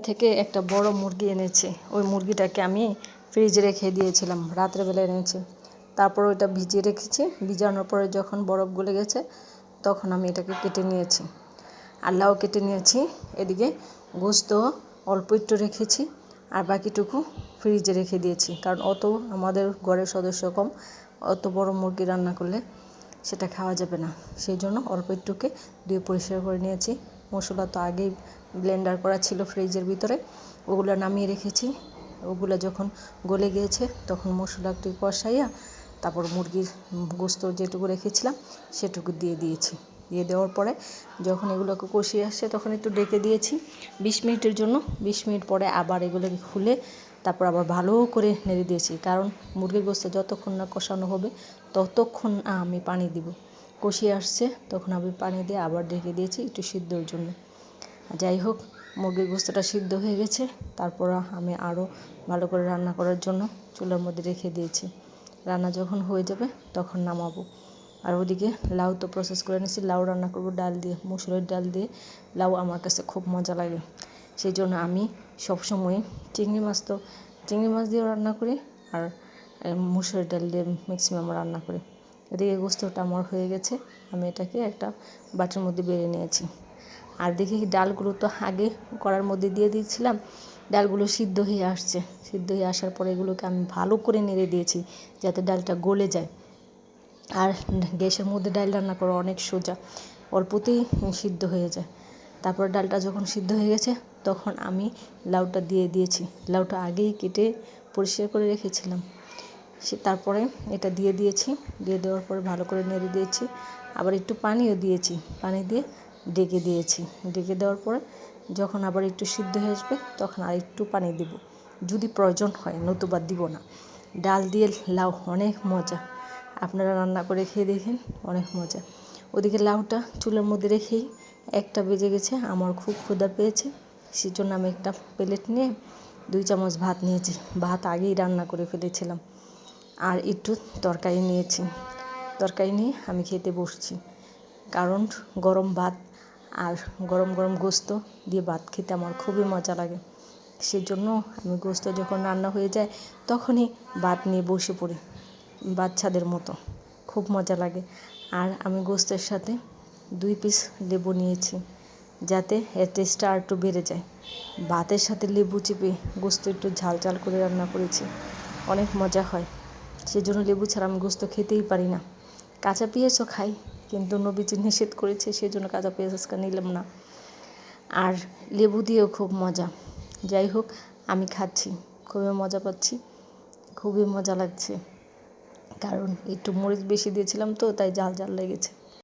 থেকে একটা বড় মুরগি এনেছে। ওই মুরগিটাকে আমি ফ্রিজে রেখে দিয়েছিলাম রাত্রেবেলা এনেছি। তারপর ওইটা ভিজিয়ে রেখেছি। ভিজানোর পরে যখন বরফ গলে গেছে, তখন আমি এটাকে কেটে নিয়েছি। লাউ কেটে নিয়েছি। এদিকে গোস্ত অল্প একটু রেখেছি আর বাকিটুকু ফ্রিজে রেখে দিয়েছি। কারণ অত আমাদের ঘরের সদস্য কম, অত বড় মুরগি রান্না করলে সেটা খাওয়া যাবে না। সেই জন্য অল্প একটুকে দিয়ে পরিষ্কার করে নিয়েছি। মশলা তো আগেই ব্লেন্ডার করা ছিল ফ্রিজের ভিতরে। ওগুলো নামিয়ে রেখেছি। ওগুলো যখন গলে গিয়েছে, তখন মশলা একটু কষাইয়া তারপর মুরগির গোস্ত যেটুকু রেখেছিলাম, সেটুকু দিয়ে দিয়েছি। দিয়ে দেওয়ার পরে যখন এগুলোকে কষিয়ে আসছে, তখন একটু ডেকে দিয়েছি। বিশ মিনিটের জন্য, বিশ মিনিট পরে আবার এগুলোকে খুলে তারপর আবার ভালো করে নেড়ে দিয়েছি। কারণ মুরগির গোস্ত যতক্ষণ না কষানো হবে, ততক্ষণ আমি পানি দিব। কষিয়ে আসছে, তখন আমি পানি দিয়ে আবার ঢেকে দিয়েছি একটু সিদ্ধর জন্য। যাই হোক, মুরগির গোস্তটা সিদ্ধ হয়ে গেছে, তারপর আমি আরও ভালো করে রান্না করার জন্য চুলার মধ্যে রেখে দিয়েছি। রান্না যখন হয়ে যাবে, তখন নামাবো। আর ওদিকে লাউ তো প্রসেস করে নিয়েছি, লাউ রান্না করব ডাল দিয়ে, মুসুরের ডাল দিয়ে। লাউ আমার কাছে খুব মজা লাগে সেই জন্য আমি সবসময় চিংড়ি মাছ তো, চিংড়ি মাছ দিয়েও রান্না করি, আর মুসুরের ডাল দিয়ে ম্যাক্সিমাম রান্না করি। এদিকে গোস্তটা আমার হয়ে গেছে। আমি এটাকে একটা বাটির মধ্যে বেড়ে নিয়েছি। আর দেখি ডালগুলো তো আগে কড়ার মধ্যে দিয়ে দিয়েছিলাম। ডালগুলো সিদ্ধ হয়ে আসছে। সিদ্ধ হয়ে আসার পরে এগুলোকে আমি ভালো করে নেড়ে দিয়েছি যাতে ডালটা গলে যায়। আর গ্যাসের মধ্যে ডাল রান্না করা অনেক সোজা। অল্পতেই সিদ্ধ হয়ে যায়। তারপর ডালটা যখন সিদ্ধ হয়ে গেছে, তখন আমি লাউটা দিয়ে দিয়েছি। লাউটা আগেই কেটে পরিষ্কার করে রেখেছিলাম। সে তারপরে এটা দিয়ে দিয়েছি, দিয়ে দেওয়ার পরে ভালো করে নেড়ে দিয়েছি। আবার একটু পানিও দিয়েছি, পানি দিয়ে ডেকে দিয়েছি। ডেকে দেওয়ার পরে যখন আবার একটু সিদ্ধ হয়ে আসবে তখন আর একটু পানি দেব। যদি প্রয়োজন হয়, নতুবা দিব না। ডাল দিয়ে লাউ অনেক মজা। আপনারা রান্না করে খেয়ে দেখেন, অনেক মজা। ওদিকে লাউটা চুলের মধ্যে রেখেই একটা বেজে গেছে, আমার খুব ক্ষুধা পেয়েছে। সেই জন্য আমি একটা প্লেট নিয়ে দুই চামচ ভাত নিয়েছি। ভাত আগেই রান্না করে ফেলেছিলাম। আর একটু তরকারি নিয়েছি। তরকারি নিয়ে আমি খেতে বসছি। কারণ গরম ভাত আর গরম গরম গোস্ত দিয়ে ভাত খেতে আমার খুবই মজা লাগে। সেই জন্য আমি গোস্ত যখন রান্না হয়ে যায়, তখনই ভাত নিয়ে বসে পড়ি বাচ্চাদের মতো। খুব মজা লাগে। আর আমি গোস্তের সাথে দুই পিস লেবু নিয়েছি যাতে এর টেস্টটা আর একটু বেড়ে যায়। ভাতের সাথে লেবু চিপে গোস্ত একটু ঝাল ঝাল করে রান্না করেছি। অনেক মজা হয়। সেই জন্য লেবু ছাড়া আমি গোস্ত খেতেই পারি না। কাঁচা পেঁয়াজও খাই, কিন্তু নবীজি নিষেধ করেছে সেজন্য কাঁচা পেঁয়াজ আজকে নিলাম না। আর লেবু দিয়েও খুব মজা। যাই হোক, আমি খাচ্ছি, খুবই মজা পাচ্ছি, খুবই মজা লাগছে। কারণ একটু মরিচ বেশি দিয়েছিলাম তো, তাই জাল জাল লেগেছে।